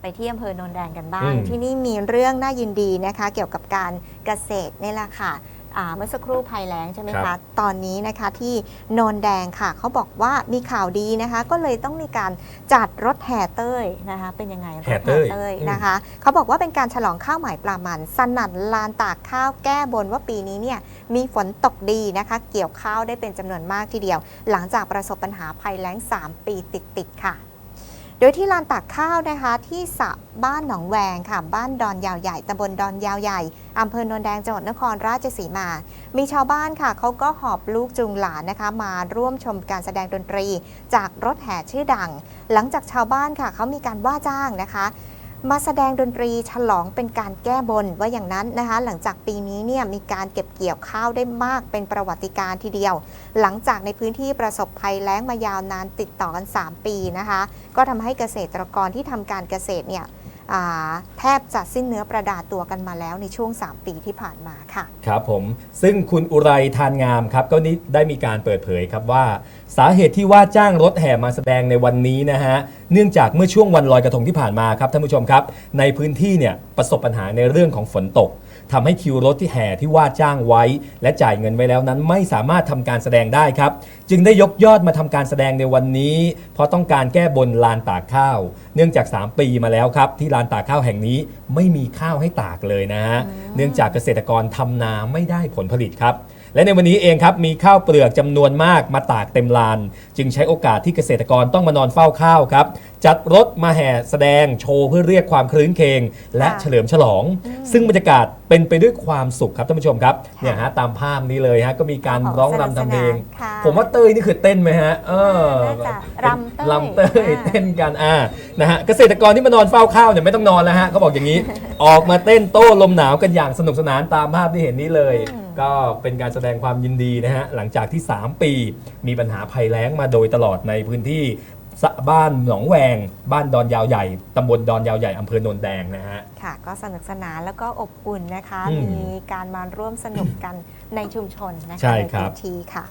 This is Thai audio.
ไปที่อำเภอโนนแดงกันบ้าง อืม ที่นี่มีเรื่องน่ายินดีนะคะ เกี่ยวกับการเกษตรนี่แหละค่ะอ่าเมื่อสักครู่ภัยแล้งใช่ไหมครัคะ บ ตอนนี้นะคะที่โนนแดงค่ะ เขาบอกว่ามีข่าวดีนะคะ ก็เลยต้องมีการจัดรถแห่เต้ยนะคะ เป็นยังไงรถแห่เต้ยเต้ยอืมนะคะ เขาบอกว่าเป็นการฉลองข้าวใหม่ปลามันสนั่นลานตากข้าวแก้บนว่าปีนี้เนี่ยมีฝนตกดีนะคะ เกี่ยวข้าวได้เป็นจำนวนมากทีเดียว หลังจากประสบปัญหาภัยแล้ง 3 ปีติดๆค่ะ โดยที่ลานตากข้าวนะคะที่สระบ้านหนองแวงค่ะบ้านดอนยาวใหญ่ตำบลดอนยาวใหญ่อำเภอโนนแดงจังหวัดนครราชสีมา มีชาวบ้านค่ะเขาก็หอบลูกจูงหลานนะคะ มาร่วมชมการแสดงดนตรี จากรถแห่ชื่อดัง หลังจากชาวบ้านค่ะเขามีการว่าจ้างนะคะ มาแสดงดนตรีฉลองเป็นการแก้บนว่าอย่างนั้นนะคะ หลังจากปีนี้เนี่ยมีการเก็บเกี่ยวข้าวได้มากเป็นประวัติการทีเดียว หลังจากในพื้นที่ประสบภัยแล้งมายาวนานติดต่อกัน 3 ปีนะคะ ก็ทำให้เกษตรกรที่ทำการเกษตรเนี่ย แทบจะสิ้นเนื้อประดาตัวกันมาแล้วในช่วง 3 ปีที่ผ่านมาค่ะ ครับผม ซึ่งคุณอุไรทานงามครับ ก็นี้ได้มีการเปิดเผยครับว่า สาเหตุที่ว่าจ้างรถแห่มาแสดงในวันนี้นะฮะ เนื่องจากเมื่อช่วงวันลอยกระทงที่ผ่านมาครับท่านผู้ชมครับ ในพื้นที่เนี่ยประสบปัญหาในเรื่องของฝนตก ทำให้คิวรถที่แห่ที่ว่าจ้างไว้ และจ่ายเงินไว้แล้วนั้นไม่สามารถทำการแสดงได้ครับ จึงได้ยกยอดมาทำการแสดงในวันนี้ เพราะต้องการแก้บนลานตากข้าว เนื่องจาก 3 ปีมาแล้วครับ ที่ลานตากข้าวแห่งนี้ไม่มีข้าวให้ตากเลยนะฮะเนื่องจากเกษตรกรทำนาไม่ได้ผลผลิตครับ และในวันนี้เองครับมีข้าวเปลือกจำนวนมากมาตากเต็มลาน จึงใช้โอกาสที่เกษตรกรต้องมานอนเฝ้าข้าวครับ จัดรถมาแห่แสดงโชว์เพื่อเรียกความคลื้นเคง และค่ะเฉลิมฉลอง ซึ่งบรรยากาศเป็นไปด้วยความสุขครับท่านผู้ชมครับเนี่ยฮะตามภาพนี้เลยฮะก็มีการโอ้โหร้องสนุกรำทำเพลงสนานค่ะผมว่าเต้ยนี่คือเต้นไหมฮะเออน่าจะรำเต้ยลำเต้ยอ่าเต้นกันอ่านะฮะเกษตรกรที่มานอนเฝ้าข้าวเนี่ยไม่ต้องนอนแล้วฮะเขาบอกอย่างนี้ ออกมาเต้นโต้ลมหนาวกันอย่างสนุกสนานตามภาพที่เห็นนี้เลยอืมก็เป็นการแสดงความยินดีนะฮะหลังจากที่ 3 ปี มีปัญหาภัยแล้งมาโดยตลอดในพื้นที่สะบ้านหนองแวง บ้านดอนยาวใหญ่ตำบลดอนยาวใหญ่อำเภอโนนแดงนะฮะ ค่ะ ก็สนุกสนานแล้วก็อบอุ่นนะคะ อืมมีการมาร่วมสนุกกันในชุมชนนะคะใช่ครับ พื้นที่ค่ะ